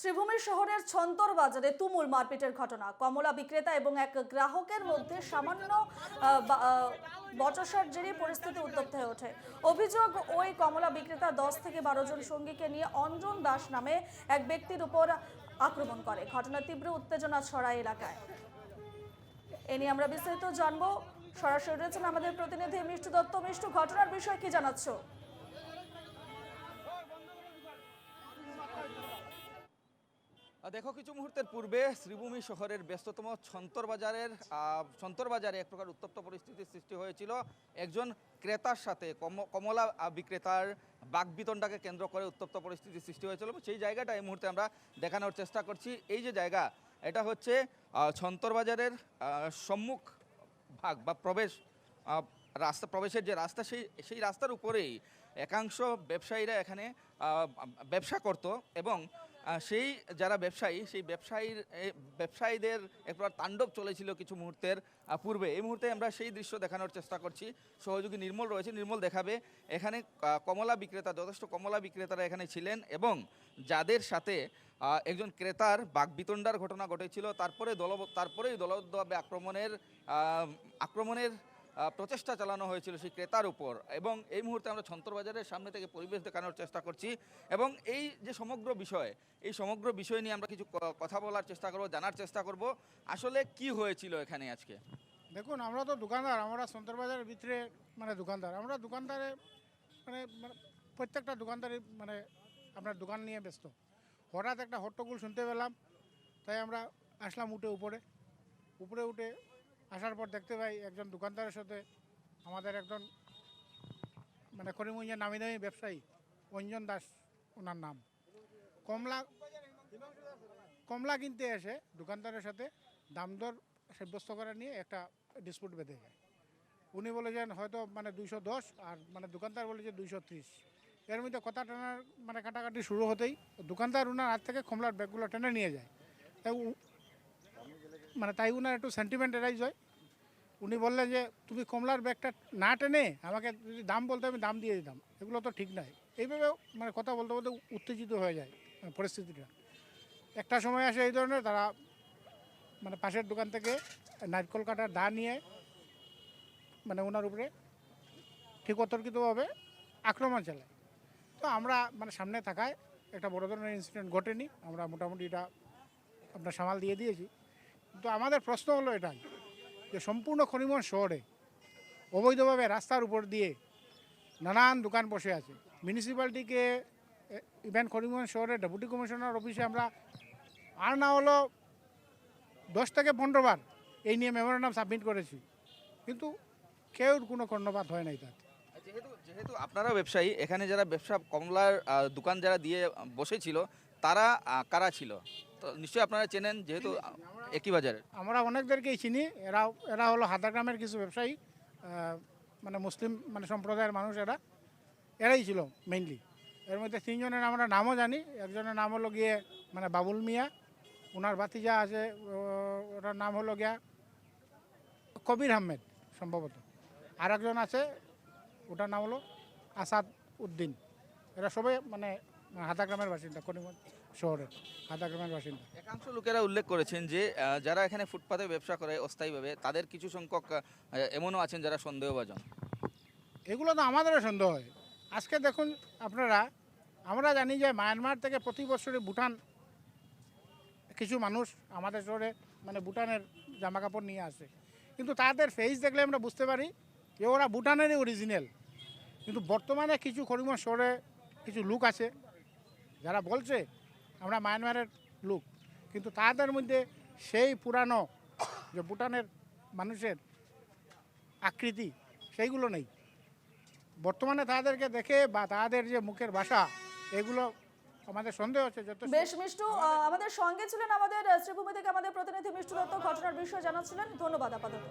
শ্রীভূমি শহরের ছন্তর বাজারে তুমুল মারপিটের ঘটনা। কমলা বিক্রেতা এবং এক গ্রাহকের মধ্যে সামান্য বচসার জেরে পরিস্থিতি উত্তপ্ত হয়ে ওঠে। অভিযোগ, ওই কমলা বিক্রেতা দশ থেকে বারো জন সঙ্গীকে নিয়ে অঞ্জন দাস নামে এক ব্যক্তির উপর আক্রমণ করে। ঘটনা তীব্র উত্তেজনা ছড়ায় এলাকায়। এ নিয়ে আমরা বিস্তারিত জানব। সরাসরি রয়েছেন আমাদের প্রতিনিধি মিষ্টু দত্ত। মিষ্টু, ঘটনার বিষয়ে কি জানাচ্ছ? দেখো কিছু মুহূর্তের পূর্বে শ্রীভূমি শহরের ব্যস্ততম ছন্তর বাজারের ছন্তর বাজারে এক প্রকার উত্তপ্ত পরিস্থিতির সৃষ্টি হয়েছিল। একজন ক্রেতার সাথে কম- কমলা বিক্রেতার বাগবিতণ্ডাকে কেন্দ্র করে উত্তপ্ত পরিস্থিতির সৃষ্টি হয়েছিল সেই জায়গাটা এই মুহূর্তে আমরা দেখানোর চেষ্টা করছি। এই যে জায়গা, এটা হচ্ছে ছন্তর বাজারের সম্মুখ ভাগ বা প্রবেশ রাস্তা, প্রবেশের যে রাস্তা, সেই সেই রাস্তার উপরেই একাংশ ব্যবসায়ীরা এখানে ব্যবসা করত এবং সেই যারা ব্যবসায়ী, সেই ব্যবসায়ীর ব্যবসায়ীদের একবার তাণ্ডব চলেছিল কিছু মুহূর্তের পূর্বে। এই মুহূর্তে আমরা সেই দৃশ্য দেখানোর চেষ্টা করছি। সহযোগী নির্মল রয়েছে। নির্মল দেখাবে এখানে কমলা বিক্রেতা, যথেষ্ট কমলা বিক্রেতারা এখানে ছিলেন এবং যাদের সাথে একজন ক্রেতার বাগবিতণ্ডার ঘটনা ঘটেছিল, তারপরে দল তারপরেই দলবদ্ধভাবে আক্রমণের আক্রমণের প্রচেষ্টা চালানো হয়েছিল সেই ক্রেতার উপর। এবং এই মুহূর্তে আমরা ছন্তরবাজারের সামনে থেকে পরিবেশ দেখানোর চেষ্টা করছি। এবং এই যে সমগ্র বিষয়, এই সমগ্র বিষয় নিয়ে আমরা কিছু কথা বলার চেষ্টা করব, জানার চেষ্টা করব। আসলে কি হয়েছিল এখানে আজকে? দেখুন, আমরা তো দোকানদার, আমরা সন্তর বাজারের ভিতরে মানে দোকানদার। আমরা দোকানদারে মানে মানে প্রত্যেকটা দোকানদারই মানে আপনার দোকান নিয়ে ব্যস্ত। হঠাৎ একটা হট্টগোল শুনতে পেলাম, তাই আমরা আসলাম উঠে উপরে। উপরে উঠে আসার পর দেখতে পাই একজন দোকানদারের সাথে আমাদের একজন মানে করিমগঞ্জের নামি দামি ব্যবসায়ী, অঞ্জন দাস ওনার নাম। কমলা কমলা কিনতে এসে দোকানদারের সাথে দাম দর সাব্যস্ত করা নিয়ে একটা ডিসপুট বেঁধে যায়। উনি বলেছেন হয়তো মানে দুইশো দশ আর মানে দোকানদার বলেছে দুইশো ত্রিশ। এর মধ্যে কথা টানার মানে কাটাকাটি শুরু হতেই দোকানদার উনার হাত থেকে কমলার ব্যাগগুলো টেনে নিয়ে যায়। মানে তাই উনার একটু সেন্টিমেন্ট এরাইজ হয়। উনি বললেন যে, তুমি কমলার ব্যাগটা না টেনে আমাকে যদি দাম বলতে আমি দাম দিয়ে দিতাম। এগুলো তো ঠিক নয়। এইভাবে মানে কথা বলতে বলতে উত্তেজিত হয়ে যায় মানে পরিস্থিতিটা। একটা সময় আসে এই ধরনের, তারা মানে পাশের দোকান থেকে নারকল কাটার দা নিয়ে মানে ওনার উপরে ঠিক অতর্কিতভাবে আক্রমণ চালায়। তো আমরা মানে সামনে থাকায় একটা বড় ধরনের ইনসিডেন্ট ঘটেনি। আমরা মোটামুটি এটা আপনার সামাল দিয়ে দিয়েছি। তো আমাদের প্রশ্ন হলো এটাই, যে সম্পূর্ণ খনিমন শহরে অবৈধভাবে রাস্তার উপর দিয়ে নানান দোকান বসে আছে। মিউনিসিপ্যালিটিকে ইভেন করিমগঞ্জ শহরের ডেপুটি কমিশনার অফিসে আমরা আর না হলো দশ থেকে পনেরো বার এই নিয়ে মেমোরেন্ডাম সাবমিট করেছি। কিন্তু কেউ কোনো কর্ণপাত হয় নাই তাতে। যেহেতু যেহেতু আপনারা ব্যবসায়ী, এখানে যারা ব্যবসা কমলার দোকান যারা দিয়ে বসেছিল, তারা কারা ছিল? তো নিশ্চয়ই আপনারা চেনেন যেহেতু একই বাজারের। আমরা অনেকদেরকেই চিনি। এরা এরা হলো হাদাগ্রামের কিছু ব্যবসায়ী মানে মুসলিম মানে সম্প্রদায়ের মানুষ এরা। এরাই ছিল মেইনলি এর মধ্যে তিনজনের আমরা নামও জানি। একজনের নাম হলো গিয়ে মানে বাবুল মিয়া। ওনার ভাতিজা আছে ওটার নাম হলো গিয়া কবির আহমেদ সম্ভবত। আর একজন আছে ওটার নাম হলো আসাদ উদ্দিন। এরা সবাই মানে হাদাগ্রামের বাসিন্দা করিমগঞ্জ শহরের হাদাগ্রামের বাসিন্দা। একাংশ লোকেরা উল্লেখ করেছেন যে যারা এখানে ফুটপাতে ব্যবসা করে অস্থায়ীভাবে তাদের কিছু সংখ্যক এমনও আছেন যারা সন্দেহভাজন। এগুলো তো আমাদেরও সন্দেহ হয়। আজকে দেখুন আপনারা আমরা জানি যে মায়ানমার থেকে প্রতি বছরই ভুটান কিছু মানুষ আমাদের শহরে মানে ভুটানের জামা কাপড় নিয়ে আসে। কিন্তু তাদের ফেস দেখলে আমরা বুঝতে পারি যে ওরা ভুটানেরই অরিজিনাল কিন্তু বর্তমানে কিছু করিমর শহরে কিছু লোক আছে যারা বলছে আমরা মায়ানমারের লোক কিন্তু তাদের মধ্যে সেই পুরানো যে ভুটানের মানুষের আকৃতি সেইগুলো নেই বর্তমানে তাদেরকে দেখে বা তাদের যে মুখের ভাষা এগুলো আমাদের সন্দেহ হচ্ছে যত বেশ মিষ্টু আমাদের সঙ্গে ছিলেন আমাদের শ্রীভূমি থেকে আমাদের প্রতিনিধি মিষ্টু দত্ত ঘটনার বিষয়ে জানাচ্ছিলেন ধন্যবাদ আপাতত